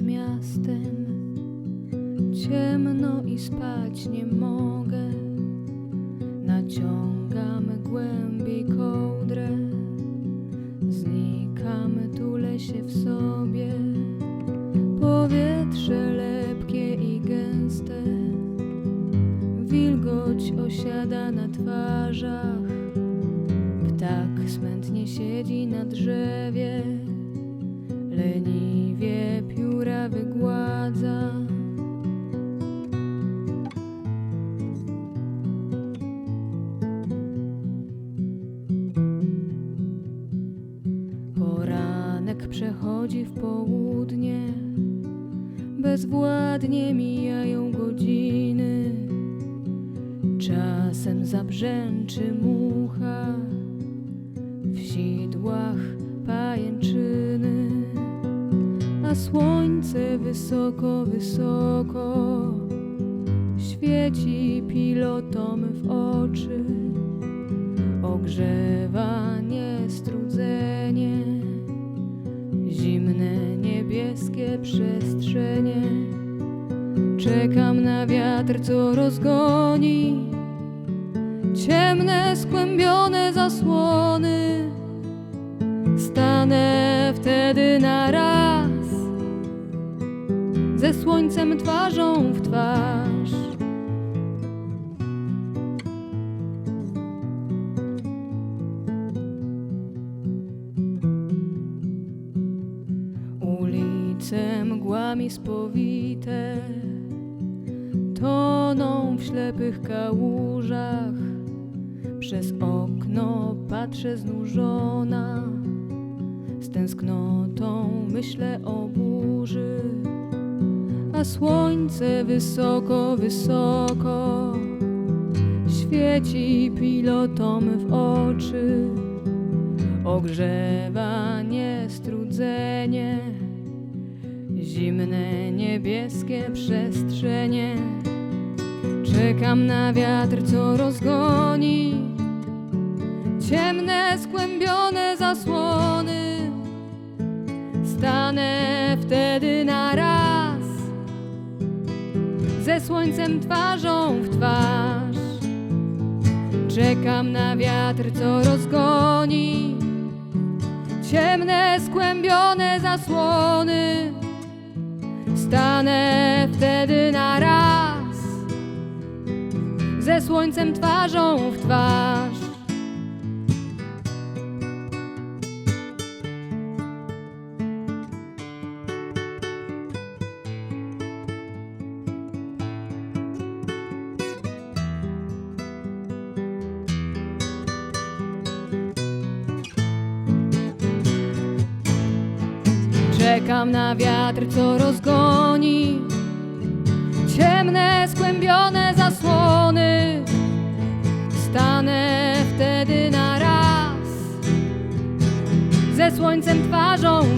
miastem. Ciemno i spać nie mogę. Naciągam głębiej kołdrę. Znikam, tulę się w sobie. Powietrze lepkie i gęste. Wilgoć osiada na twarzach. Ptak smętnie siedzi na drzewie, przechodzi w południe, bezwładnie mijają godziny. Czasem zabrzęczy mucha w sidłach pajęczyny, a słońce wysoko, wysoko świeci pilotom w oczy, ogrzewa niestrudzenie, zimne niebieskie przestrzenie. Czekam na wiatr, co rozgoni ciemne, skłębione zasłony. Stanę wtedy na raz ze słońcem twarzą w twarz. Ulice mgłami spowite. Toną w ślepych kałużach. Przez okno patrzę znużona, z tęsknotą myślę o burzy, a słońce wysoko, wysoko świeci pilotom w oczy, ogrzewa niestrudzenie, zimne niebieskie przestrzenie. Czekam na wiatr, co rozgoni ciemne, skłębione zasłony. Stanę wtedy na raz ze słońcem twarzą w twarz. Czekam na wiatr, co rozgoni ciemne, skłębione zasłony. Stanę wtedy na raz ze słońcem twarzą w twarz. Czekam na wiatr, co rozgoni ciemne, skłębione zasłony. Stanę wtedy na raz ze słońcem twarzą.